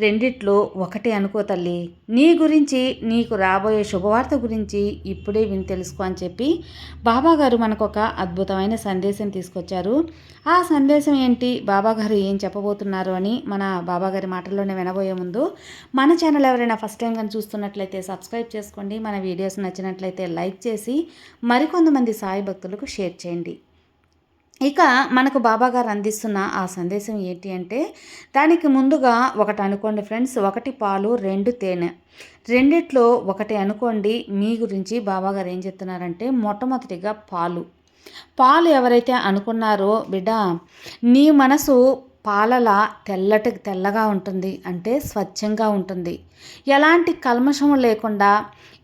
రెండిట్లో ఒకటి అనుకో తల్లి. నీ గురించి నీకు రాబోయే శుభవార్త గురించి ఇప్పుడే విని తెలుసుకో అని చెప్పి బాబాగారు మనకు ఒక అద్భుతమైన సందేశం తీసుకొచ్చారు. ఆ సందేశం ఏంటి? బాబాగారు ఏం చెప్పబోతున్నారు అని మన బాబాగారి మాటల్లోనే వినబోయే ముందు మన ఛానల్ ఎవరైనా ఫస్ట్ టైం కానీ చూస్తున్నట్లయితే సబ్స్క్రైబ్ చేసుకోండి. మన వీడియోస్ నచ్చినట్లయితే లైక్ చేసి మరికొంతమంది సాయి భక్తులకు షేర్ చేయండి. ఇక మనకు బాబాగారు అందిస్తున్న ఆ సందేశం ఏంటి అంటే దానికి ముందుగా ఒకటి అనుకోండి ఫ్రెండ్స్ ఒకటి పాలు రెండు తేనె. రెండిట్లో ఒకటి అనుకోండి మీ గురించి బాబాగారు ఏం చెప్తున్నారంటే మొట్టమొదటిగా పాలు. పాలు ఎవరైతే అనుకున్నారో బిడ్డ నీ మనసు పాలలా తెల్లటి తెల్లగా ఉంటుంది అంటే స్వచ్ఛంగా ఉంటుంది. ఎలాంటి కల్మషము లేకుండా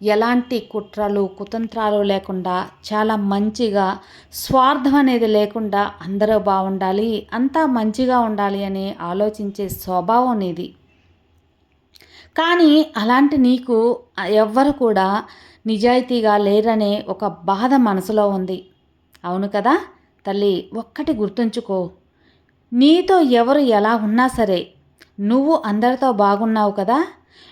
ఎలాంటి కుట్రలు కుతంత్రాలు లేకుండా చాలా మంచిగా స్వార్థం అనేది లేకుండా అందరూ బాగుండాలి అంతా మంచిగా ఉండాలి అని ఆలోచించే స్వభావం ఇది కానీ అలాంటి నీకు ఎవ్వరు కూడా నిజాయితీగా లేరనే ఒక బాధ మనసులో ఉంది. అవును కదా? తల్లి ఒక్కటి గుర్తుంచుకో. నీతో ఎవరు ఎలా ఉన్నా సరే నువ్వు అందరితో బాగున్నావు కదా?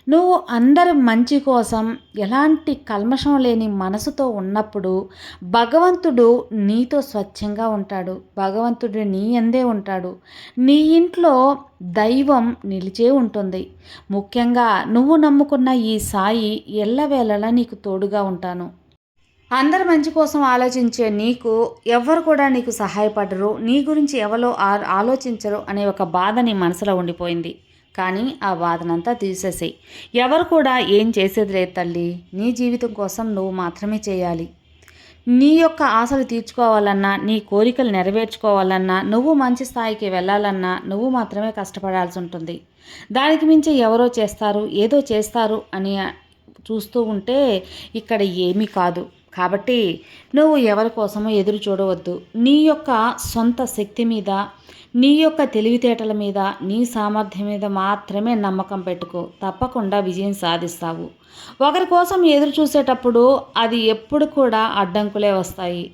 నువ్వు అందరి మంచి కోసం ఎలాంటి కల్మషం లేని మనసుతో ఉన్నప్పుడు భగవంతుడు నీతో స్వచ్ఛంగా ఉంటాడు. భగవంతుడు నీ అందే ఉంటాడు. నీ ఇంట్లో దైవం నిలిచే ఉంటుంది. ముఖ్యంగా నువ్వు నమ్ముకున్న ఈ సాయి ఎల్లవేళలా నీకు తోడుగా ఉంటాను. అందరి మంచి కోసం ఆలోచించే నీకు ఎవ్వరు కూడా నీకు సహాయపడరు. నీ గురించి ఎవరో ఆలోచించరు అనే ఒక బాధ నీ మనసులో ఉండిపోయింది. కానీ ఆ బాధనంతా తీసేసేయి. ఎవరు కూడా ఏం చేసేది లేదు తల్లి. నీ జీవితం కోసం నువ్వు మాత్రమే చేయాలి. నీ యొక్క ఆశలు తీర్చుకోవాలన్నా నీ కోరికలు నెరవేర్చుకోవాలన్నా నువ్వు మంచి స్థాయికి వెళ్ళాలన్నా నువ్వు మాత్రమే కష్టపడాల్సి ఉంటుంది. దానికి మించి ఎవరో చేస్తారు ఏదో చేస్తారు అని చూస్తూ ఉంటే ఇక్కడ ఏమీ కాదు. కాబట్టి నువ్వు ఎవరి కోసమో ఎదురు చూడవద్దు. నీ యొక్క సొంత శక్తి మీద నీ యొక్క తెలివితేటల మీద నీ సామర్థ్యం మీద మాత్రమే నమ్మకం పెట్టుకో. తప్పకుండా విజయం సాధిస్తావు. ఒకరి కోసం ఎదురు చూసేటప్పుడు అది ఎప్పుడు కూడా అడ్డంకులే వస్తాయి.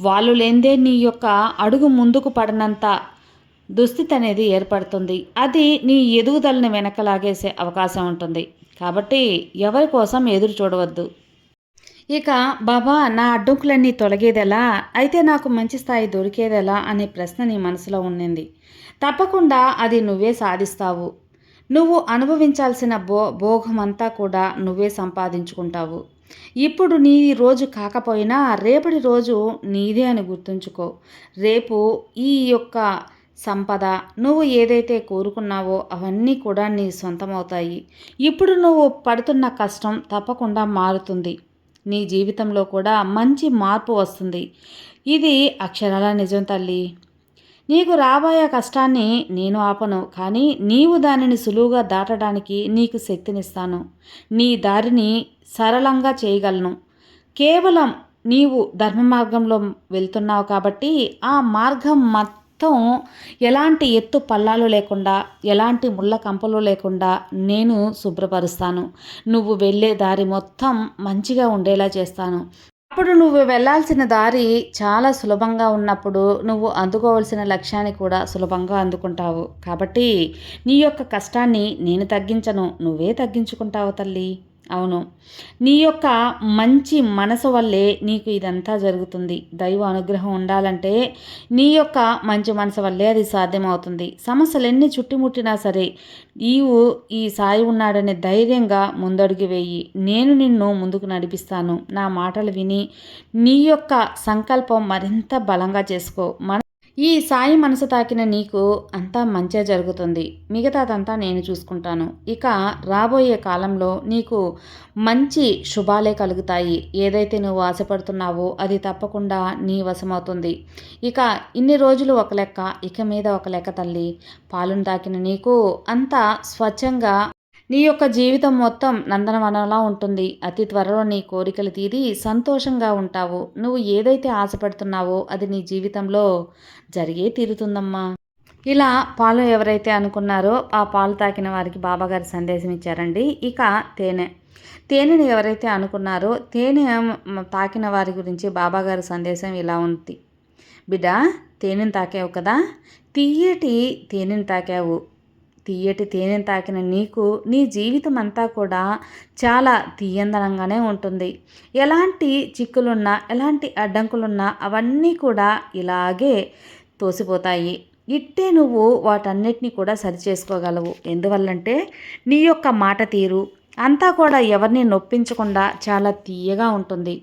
వాళ్ళు లేందే నీ యొక్క అడుగు ముందుకు పడినంత దుస్థితి అనేది ఏర్పడుతుంది. అది నీ ఎదుగుదలని వెనకలాగేసే అవకాశం ఉంటుంది. కాబట్టి ఎవరి కోసం ఎదురు చూడవద్దు. ఇక బాబా నా అడ్డంకులన్నీ తొలగేదెలా? అయితే నాకు మంచి స్థాయి దొరికేదెలా? అనే ప్రశ్న నీ మనసులో ఉండింది తప్పకుండా అది నువ్వే సాధిస్తావు. నువ్వు అనుభవించాల్సిన భో భోగమంతా కూడా నువ్వే సంపాదించుకుంటావు. ఇప్పుడు నీ రోజు కాకపోయినా రేపటి రోజు నీదే అని గుర్తుంచుకో. రేపు ఈ యొక్క సంపద నువ్వు ఏదైతే కోరుకున్నావో అవన్నీ కూడా నీ సొంతమవుతాయి. ఇప్పుడు నువ్వు పడుతున్న కష్టం తప్పకుండా మారుతుంది. నీ జీవితంలో కూడా మంచి మార్పు వస్తుంది. ఇది అక్షరాల నిజం తల్లి. నీకు రాబోయే కష్టాన్ని నేను ఆపను కానీ నీవు దానిని సులువుగా దాటడానికి నీకు శక్తినిస్తాను. నీ దారిని సరళంగా చేయగలను. కేవలం నీవు ధర్మ మార్గంలో వెళ్తున్నావు కాబట్టి ఆ మార్గం మొత్తం ఎలాంటి ఎత్తు పల్లాలు లేకుండా ఎలాంటి ముళ్ళ కంపలు లేకుండా నేను శుభ్రపరుస్తాను. నువ్వు వెళ్ళే దారి మొత్తం మంచిగా ఉండేలా చేస్తాను. అప్పుడు నువ్వు వెళ్ళాల్సిన దారి చాలా సులభంగా ఉన్నప్పుడు నువ్వు అందుకోవాల్సిన లక్ష్యాన్ని కూడా సులభంగా అందుకుంటావు. కాబట్టి నీ యొక్క కష్టాన్ని నేను తగ్గించను. నువ్వే తగ్గించుకుంటావు తల్లి. అవును. నీ యొక్క మంచి మనసు వల్లే నీకు ఇదంతా జరుగుతుంది. దైవ అనుగ్రహం ఉండాలంటే నీ యొక్క మంచి మనసు వల్లే అది సాధ్యమవుతుంది. సమస్యలు ఎన్ని చుట్టుముట్టినా సరే నీవు ఈ సాయి ఉన్నాడనే ధైర్యంగా ముందడుగు వేయి. నేను నిన్ను ముందుకు నడిపిస్తాను. నా మాటలు విని నీ యొక్క సంకల్పం మరింత బలంగా చేసుకో. మన ఈ సాయి మనసు తాకిన నీకు అంతా మంచిగా జరుగుతుంది. మిగతాదంతా నేను చూసుకుంటాను. ఇక రాబోయే కాలంలో నీకు మంచి శుభాలే కలుగుతాయి. ఏదైతే నువ్వు ఆశపడుతున్నావో అది తప్పకుండా నీ వశమవుతుంది. ఇక ఇన్ని రోజులు ఒక లెక్క ఇక మీద ఒక లెక్క తల్లి. పాలును తాకిన నీకు అంతా స్వచ్ఛంగా నీ యొక్క జీవితం మొత్తం నందనవనంలా ఉంటుంది. అతి త్వరలో నీ కోరికలు తీరి సంతోషంగా ఉంటావు. నువ్వు ఏదైతే ఆశపడుతున్నావో అది నీ జీవితంలో జరిగే తీరుతుందమ్మా. ఇలా పాలు ఎవరైతే అనుకున్నారో ఆ పాలు తాకిన వారికి బాబాగారు సందేశం ఇచ్చారండి. ఇక తేనె. తేనెని ఎవరైతే అనుకున్నారో తేనె తాకిన వారి గురించి బాబాగారి సందేశం ఇలా ఉంది. బిడ్డ తేనెని తాకావు కదా. తీయటి తేనెని తాకావు. తీయటి తేనె తాకిన నీకు నీ జీవితం అంతా కూడా చాలా తీయందనంగానే ఉంటుంది. ఎలాంటి చిక్కులున్నా ఎలాంటి అడ్డంకులున్నా అవన్నీ కూడా ఇలాగే తోసిపోతాయి. ఇట్టే నువ్వు వాటన్నిటిని కూడా సరిచేసుకోగలవు. ఎందువల్లంటే నీ యొక్క మాట తీరు అంతా కూడా ఎవరిని నొప్పించకుండా చాలా తీయగా ఉంటుంది.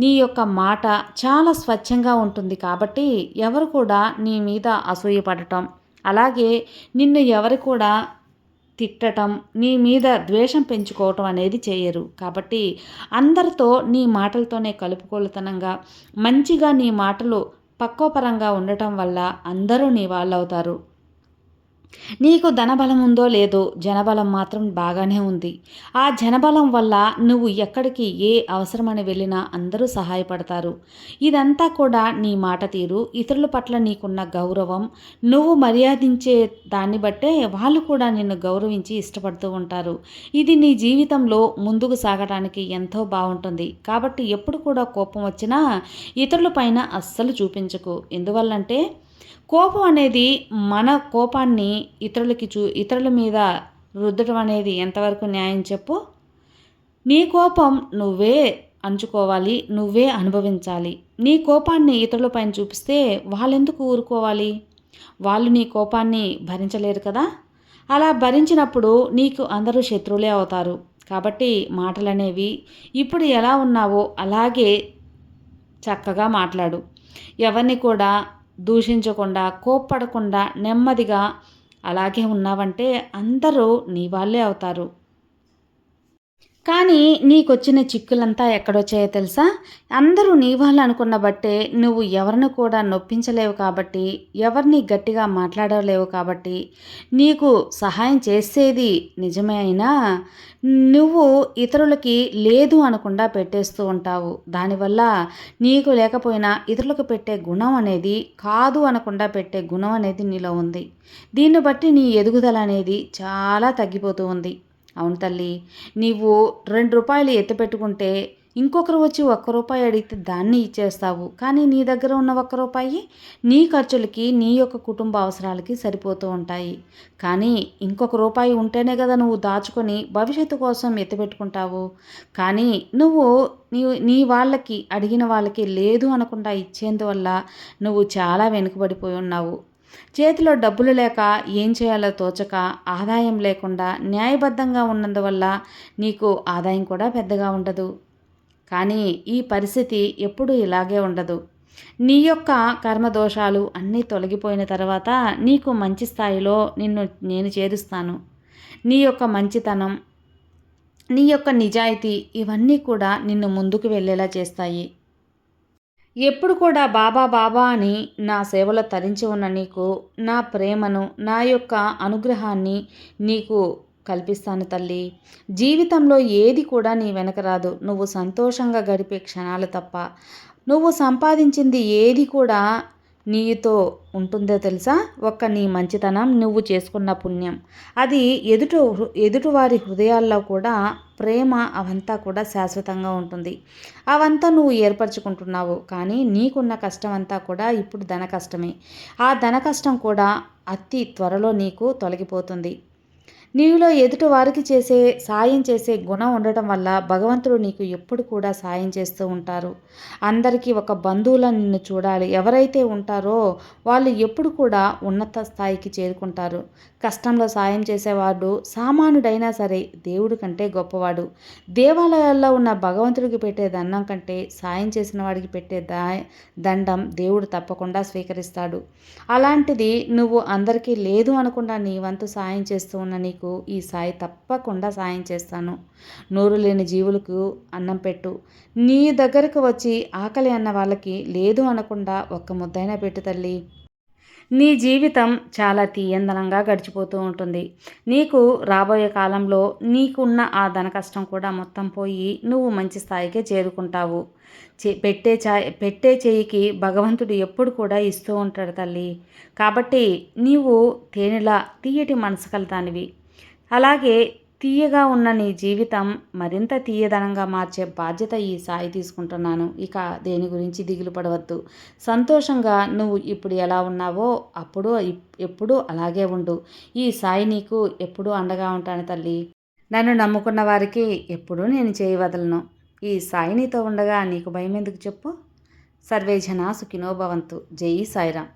నీ యొక్క మాట చాలా స్వచ్ఛంగా ఉంటుంది కాబట్టి ఎవరు కూడా నీ మీద అసూయపడటం అలాగే నిన్ను ఎవరు కూడా తిట్టటం నీ మీద ద్వేషం పెంచుకోవటం అనేది చేయరు. కాబట్టి అందరితో నీ మాటలతోనే కలుపుకోలుతనంగా మంచిగా నీ మాటలు పక్వపరంగా ఉండటం వల్ల అందరూ నీ వాళ్ళవుతారు. నీకు ధనబలం ఉందో లేదో జనబలం మాత్రం బాగానే ఉంది. ఆ జనబలం వల్ల నువ్వు ఎక్కడికి ఏ అవసరమని వెళ్ళినా అందరూ సహాయపడతారు. ఇదంతా కూడా నీ మాట తీరు. ఇతరుల పట్ల నీకున్న గౌరవం నువ్వు మర్యాదించే దాన్ని బట్టే వాళ్ళు కూడా నిన్ను గౌరవించి ఇష్టపడుతూ ఉంటారు. ఇది నీ జీవితంలో ముందుకు సాగడానికి ఎంతో బాగుంటుంది. కాబట్టి ఎప్పుడు కూడా కోపం వచ్చినా ఇతరుల పైన అస్సలు చూపించకు. ఎందువల్లంటే కోపం అనేది మన కోపాన్ని ఇతరులకి చూ ఇతరుల మీద రుద్దడం అనేది ఎంతవరకు న్యాయం చెప్పు? నీ కోపం నువ్వే అంచుకోవాలి నువ్వే అనుభవించాలి. నీ కోపాన్ని ఇతరులపైన చూపిస్తే వాళ్ళెందుకు ఊరుకోవాలి? వాళ్ళు నీ కోపాన్ని భరించలేరు కదా? అలా భరించినప్పుడు నీకు అందరూ శత్రువులే అవుతారు. కాబట్టి మాటలనేవి ఇప్పుడు ఎలా ఉన్నావో అలాగే చక్కగా మాట్లాడు. ఎవరిని కూడా దూషించకుండా కోప్పడకుండా నెమ్మదిగా అలాగే ఉన్నావంటే అందరూ నీ వాళ్ళే అవుతారు. కానీ నీకొచ్చిన చిక్కులంతా ఎక్కడొచ్చాయో తెలుసా? అందరూ నీ వాళ్ళు అనుకున్న బట్టే నువ్వు ఎవరిని కూడా నొప్పించలేవు కాబట్టి ఎవరిని గట్టిగా మాట్లాడలేవు కాబట్టి నీకు సహాయం చేసేది నిజమే అయినా నువ్వు ఇతరులకి లేదు అనకుండా పెట్టేస్తూ ఉంటావు. దానివల్ల నీకు లేకపోయినా ఇతరులకు పెట్టే గుణం అనేది కాదు అనకుండా పెట్టే గుణం అనేది నీలో ఉంది. దీన్ని బట్టి నీ ఎదుగుదల అనేది చాలా తగ్గిపోతూ ఉంది. అవును తల్లి నీవు రెండు రూపాయలు ఎత్తిపెట్టుకుంటే ఇంకొకరు వచ్చి ఒక్క రూపాయి అడిగితే దాన్ని ఇచ్చేస్తావు. కానీ నీ దగ్గర ఉన్న ఒక్క రూపాయి నీ ఖర్చులకి నీ యొక్క కుటుంబ అవసరాలకి సరిపోతూ ఉంటాయి. కానీ ఇంకొక రూపాయి ఉంటేనే కదా నువ్వు దాచుకొని భవిష్యత్తు కోసం ఎత్తిపెట్టుకుంటావు కానీ నువ్వు నీ నీ వాళ్ళకి అడిగిన వాళ్ళకి లేదు అనకుండా ఇచ్చేందువల్ల నువ్వు చాలా వెనుకబడిపోయి ఉన్నావు. చేతిలో డబ్బులు లేక ఏం చేయాలో తోచక ఆదాయం లేకుండా న్యాయబద్ధంగా ఉన్నందువల్ల నీకు ఆదాయం కూడా పెద్దగా ఉండదు. కానీ ఈ పరిస్థితి ఎప్పుడూ ఇలాగే ఉండదు. నీ యొక్క కర్మదోషాలు అన్నీ తొలగిపోయిన తర్వాత నీకు మంచి స్థాయిలో నిన్ను నేను చేరుస్తాను. నీ యొక్క మంచితనం నీ యొక్క నిజాయితీ ఇవన్నీ కూడా నిన్ను ముందుకు వెళ్ళేలా చేస్తాయి. ఎప్పుడు కూడా బాబా బాబా అని నా సేవలో తరించి ఉన్న నీకు నా ప్రేమను నా యొక్క అనుగ్రహాన్ని నీకు కల్పిస్తాను తల్లి. జీవితంలో ఏది కూడా నీ వెనక రాదు. నువ్వు సంతోషంగా గడిపే క్షణాలు తప్ప. నువ్వు సంపాదించింది ఏది కూడా నీతో ఉంటుందో తెలుసా? ఒక్క నీ మంచితనం నువ్వు చేసుకున్న పుణ్యం. అది ఎదుట ఎదుటివారి హృదయాల్లో కూడా ప్రేమ అవంతా కూడా శాశ్వతంగా ఉంటుంది. అవంతా నువ్వు ఏర్పరచుకుంటున్నావు. కానీ నీకున్న కష్టం అంతా కూడా ఇప్పుడు ధన కష్టమే ఆ ధన కష్టం కూడా అతి త్వరలో నీకు తొలగిపోతుంది. నీలో ఎదుటి వారికి చేసే సాయం చేసే గుణం ఉండటం వల్ల భగవంతుడు నీకు ఎప్పుడు కూడా సాయం చేస్తూ ఉంటారు. అందరికీ ఒక బంధువుల నిన్ను చూడాలి. ఎవరైతే ఉంటారో వాళ్ళు ఎప్పుడు కూడా ఉన్నత స్థాయికి చేరుకుంటారు. కష్టంలో సాయం చేసేవాడు సామానుడైనా సరే దేవుడి కంటే గొప్పవాడు. దేవాలయాల్లో ఉన్న భగవంతుడికి పెట్టే దండం కంటే సాయం చేసిన వాడికి పెట్టే దా దండం దేవుడు తప్పకుండా స్వీకరిస్తాడు. అలాంటిది నువ్వు అందరికీ లేదు అనకుండా నీ వంతు సాయం చేస్తూ ఉన్న నీకు ఈ సాయి తప్పకుండా సాయం చేస్తాను. నోరు లేని జీవులకు అన్నం పెట్టు. నీ దగ్గరకు వచ్చి ఆకలి అన్న వాళ్ళకి లేదు అనకుండా ఒక్క ముద్దైనా పెట్టు తల్లి. నీ జీవితం చాలా తీయందనంగా గడిచిపోతూ ఉంటుంది. నీకు రాబోయే కాలంలో నీకున్న ఆ ధన కష్టం కూడా మొత్తం పోయి నువ్వు మంచి స్థాయికే చేరుకుంటావు. చే పెట్టే చా పెట్టే చేయికి భగవంతుడు ఎప్పుడు కూడా ఇస్తూ ఉంటాడు తల్లి. కాబట్టి నీవు తేనెలా తీయటి మనసు కలదానివి. అలాగే తీయగా ఉన్న నీ జీవితం మరింత తీయదనంగా మార్చే బాధ్యత ఈ సాయి తీసుకుంటున్నాను. ఇక దేని గురించి దిగులు పడవద్దు. సంతోషంగా నువ్వు ఇప్పుడు ఎలా ఉన్నావో అప్పుడు ఎప్పుడు అలాగే ఉండు. ఈ సాయి నీకు ఎప్పుడూ అండగా ఉంటాను తల్లి. నన్ను నమ్ముకున్న వారికి ఎప్పుడూ నేను చేయవదలను ఈ సాయి నీతో ఉండగా నీకు భయం ఎందుకు చెప్పు? సర్వేజన సుఖినోభవంతు జై సాయిరామ్.